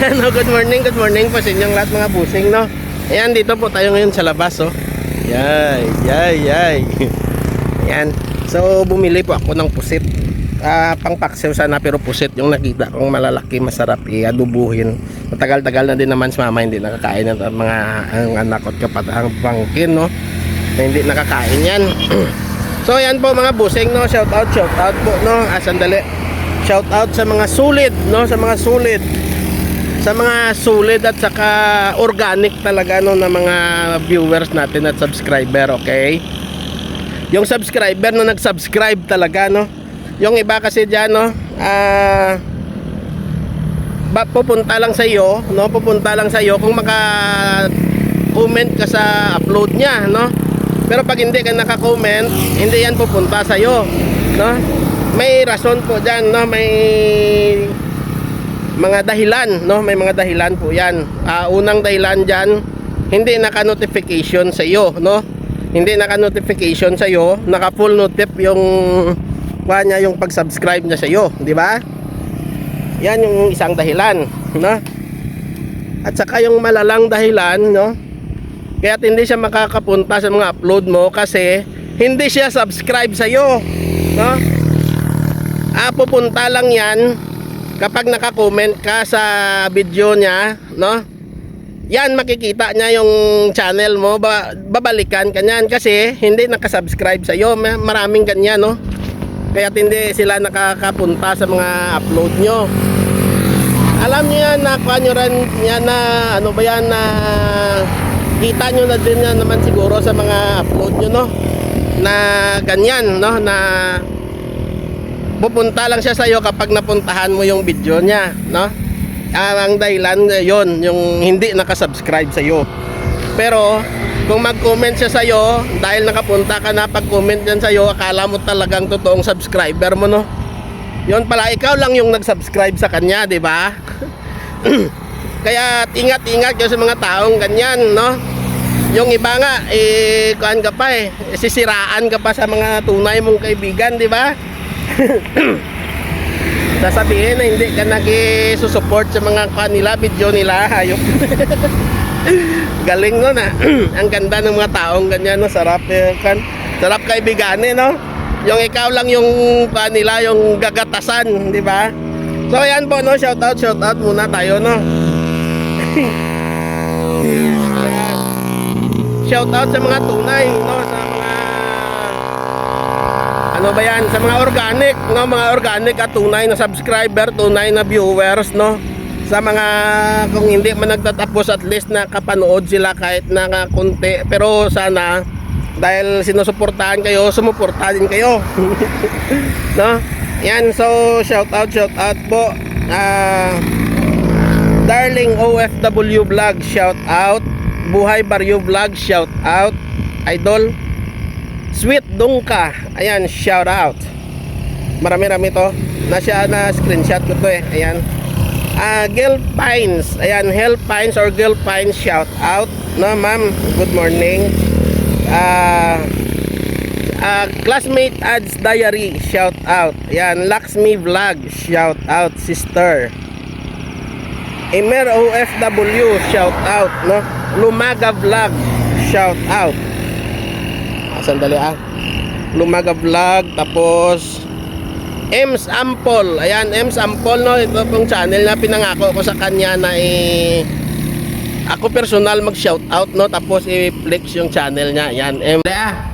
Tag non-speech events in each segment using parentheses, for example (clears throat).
Ayan, (laughs) no, good morning, good morning po sa inyong lahat mga busing, no? Ayan, dito po tayo ngayon sa labas, oh. Yay, yay, yay. (laughs) Ayan. So, bumili po ako ng pusit. Ah, pangpaksew sana pero pusit yung nakita kong malalaki, masarap i-adubuhin. Matagal-tagal na din naman si mama hindi nakakain ng mga ang anak at kapatang pangkin, no? Na hindi nakakain yan. (clears throat) so, ayan po mga busing, no? Shout out, shout out po, no? Ah, sandali. Shout out sa mga sulit, no? Sa mga sulit sa mga sulit at saka organic talaga no ng mga viewers natin at subscriber, okay? Yung subscriber na nag-subscribe talaga no. Yung iba kasi diyan no, ba, pupunta lang sa iyo, no? Pupunta lang sa iyo kung maka comment ka sa upload niya, no? Pero pag hindi ka naka-comment, hindi yan pupunta sa iyo, no? May rason po diyan, no? May mga dahilan, no? May mga dahilan po 'yan. Ah, unang dahilan diyan, hindi naka-notification sa iyo, no? Hindi naka-notification sa iyo, naka-full notif yung kuha niya yung pag-subscribe niya sa iyo, di ba? Yan yung isang dahilan, no? At saka yung malalang dahilan, no? Kaya hindi siya makakapunta sa mga upload mo kasi hindi siya subscribe sa iyo, no? Ah, pupunta lang 'yan kapag naka-comment ka sa video niya, no? Yan makikita niya yung channel mo, ba, babalikan ka niyan kasi hindi nakasubscribe sa iyo. Maraming ganyan, no? Kaya hindi sila nakakapunta sa mga upload nyo. Alam niyo yan, nakuha nyo rin yan na, ano ba yan, na kita nyo na din yan naman siguro sa mga upload nyo, no? Na ganyan, no? Na pupunta lang siya sa iyo kapag napuntahan mo yung video niya, no? Ah, ang dahilan yon yung hindi nakasubscribe sa iyo. Pero kung mag-comment siya sa iyo dahil nakapunta ka na pag-comment yan sa iyo, akala mo talagang totoong subscriber mo, no? Yon pala ikaw lang yung nag-subscribe sa kanya, 'di ba? (clears throat) Kaya ingat-ingat kayo sa mga taong ganyan, no? Yung iba nga, eh, kuan ka pa eh, sisiraan ka pa sa mga tunay mong kaibigan, di ba? (coughs) sasabihin na hindi ka nag-support sa mga kanila, video nila, hayop. (laughs) Galing no (clears throat) na. Ang ganda ng mga taong ganyan, no? Sarap eh, kan. Sarap kaibiganin, no? Yung ikaw lang yung kanila, yung gagatasan, di ba? So ayan po, no? Shout out, shout out muna tayo, no? (laughs) shout out sa mga tunay, no? Ano ba yan? Sa mga organic no? Mga organic at tunay na subscriber tunay na viewers no? Sa mga kung hindi man nagtatapos at least nakapanood sila kahit na nga konti. Pero sana dahil sinusuportahan kayo sumuporta din kayo. (laughs) No? Yan so shout out shout out po. Ah Darling OFW vlog shout out. Buhay Baryo vlog shout out. Idol Sweet Dungka. Ayan, shout out. Marami-rami to. Nasya na screenshot ko to eh. Ayan. Ah, Girl Pines. Ayan, Hell Pines or Girl Pines shout out. No, ma'am. Good morning. Ah, ah, classmate ads diary shout out. Ayan, Laxmi vlog shout out sister. Emer OFW shout out, no? Lumaga vlog shout out. Sandali ah. Lumaga vlog tapos Ems Ampol. Ayan, Ems Ampol no. Ito pong channel na pinangako ko sa kanya na i ako personal mag-shout out no tapos i-flex yung channel niya. Yan, Em.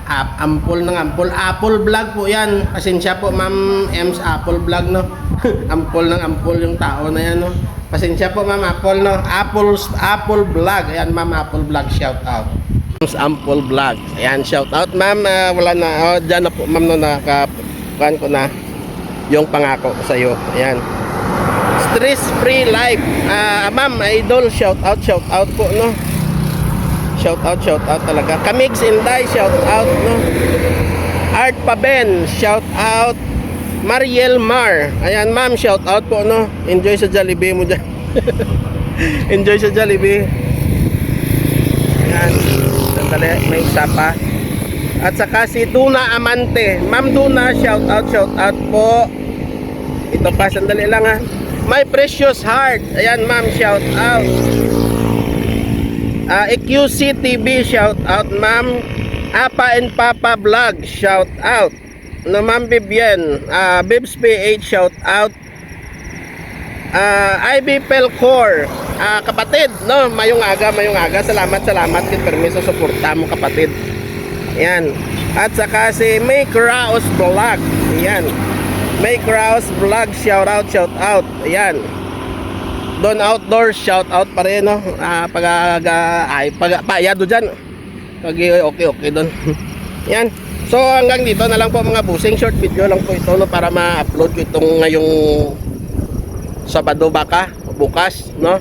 Ah, Ampol ng Ampol. Apple vlog po 'yan. Pasensya po, Ma'am Ems Apple vlog no. (laughs) ampol ng Ampol yung tao na 'yan no. Pasensya po, Ma'am Apple no. Apple Apple vlog. Ayan, Ma'am Apple vlog shout out. Ample Vlog. Ayan, shout out ma'am. Ah, wala na, oh, dyan na po ma'am no, nakakuhan ko na yung pangako ko sa iyo. Ayan. Stress free life. Ah, ma'am, idol, shout out, shout out po, no. Shout out, shout out talaga. Kamix Inday, shout out, no. Art Paben, shout out. Mariel Mar. Ayan, ma'am, shout out po, no. Enjoy sa Jollibee mo dyan. (laughs) Enjoy sa Jollibee. Ayan. May isa pa. At saka si Duna Amante. Ma'am Duna, shout out, shout out po. Ito pa, sandali lang ha. My Precious Heart. Ayan, ma'am, shout out. Ah, EQC TV, shout out, ma'am. Apa and Papa Vlog, shout out. No, ma'am Vivian. Ah, Bibs PH, shout out. Ah, IB Pelcor. Ah, kapatid, no, mayong aga, mayong aga. Salamat, salamat kit permiso suporta mo kapatid. Ayan. At saka si May Kraus Vlog. Ayan. May Kraus Vlog, shout out, shout out. Ayan. Don Outdoors, shout out pa rin, no? Ah, pag, ah, ay, pag, paayado dyan. Pag, okay, okay doon. (laughs) Yan. So, hanggang dito na lang po mga busing. Short video lang po ito, no? Para ma-upload ko itong ngayong Sabado baka, bukas, no?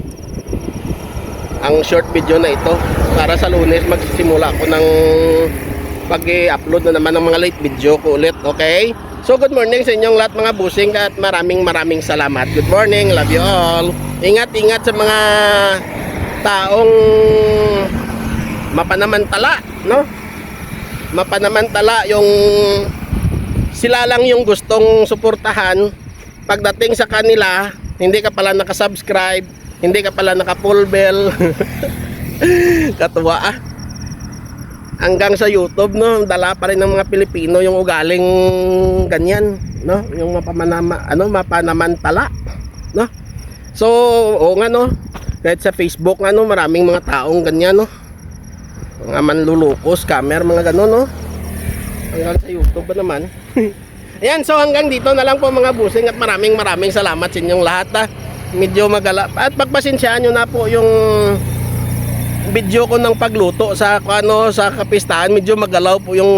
Ang short video na ito. Para sa lunes, magsisimula ako ng pag-upload na naman ng mga late video ko ulit, okay? So good morning sa inyong lahat mga busing at maraming maraming salamat. Good morning, love you all. Ingat-ingat sa mga taong mapanamantala, no? Mapanamantala yung sila lang yung gustong suportahan pagdating sa kanila, hindi ka pala nakasubscribe, hindi ka pala naka-full bell. (laughs) Katuwa ah. Hanggang sa YouTube no dala pa rin ng mga Pilipino yung ugaling ganyan no yung mapamanama ano mapanamantala no. So o nga no kahit sa Facebook nga no maraming mga taong ganyan no. Mga manlulukos scammer mga gano'n no. Hanggang sa YouTube naman. (laughs) Ayan, so hanggang dito na lang po mga busing at maraming maraming salamat sa inyong lahat ha. Medyo magala. At pagpasensyaan nyo na po yung video ko ng pagluto sa ano sa kapistahan. Medyo magalaw po yung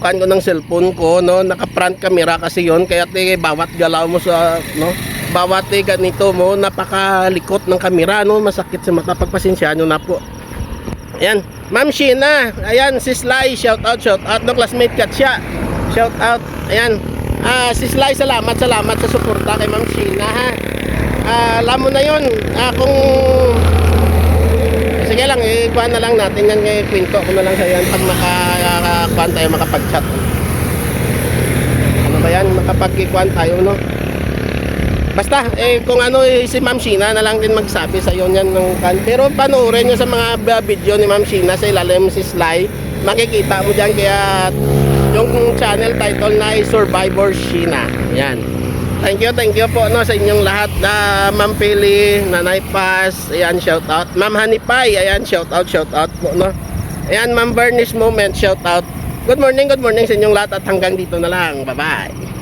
kan ko ng cellphone ko no? Naka front camera kasi yon kaya te, bawat galaw mo sa no? Bawat te, ganito mo napakalikot ng kamera no? Masakit sa mata. Pagpasensyaan nyo na po. Ayan. Ma'am Sheena. Ayan si Sly. Shout out shout out. No classmate kat siya. Shout out. Ayan. Ah si Sly salamat salamat sa suporta kay ma'am Sheena ha ah alam mo na yon ah, kung Sige lang, ikuha na lang natin yan ngayon. Kwento ko na lang sa yan pag makakuhan tayo makapag-chat. Ano ba yan? Makapag-ikuhan tayo, no? Basta, eh, kung ano, eh, si Ma'am Sheena na lang din magsabi sa iyo yan ng kan. Pero panoorin nyo sa mga video ni Ma'am Sheena sa ilalim si Sly. Makikita mo dyan kaya yung channel title na Survivor Sheena. Yan. Thank you, thank you po no sa inyong lahat na Ma'am Pili, Nanay Paz, ayan shout out. Ma'am Hanipay, ayan shout out, shout out po no. Ayan Ma'am Bernice Moment, shout out. Good morning, good morning sa inyong lahat at hanggang dito na lang. Bye-bye.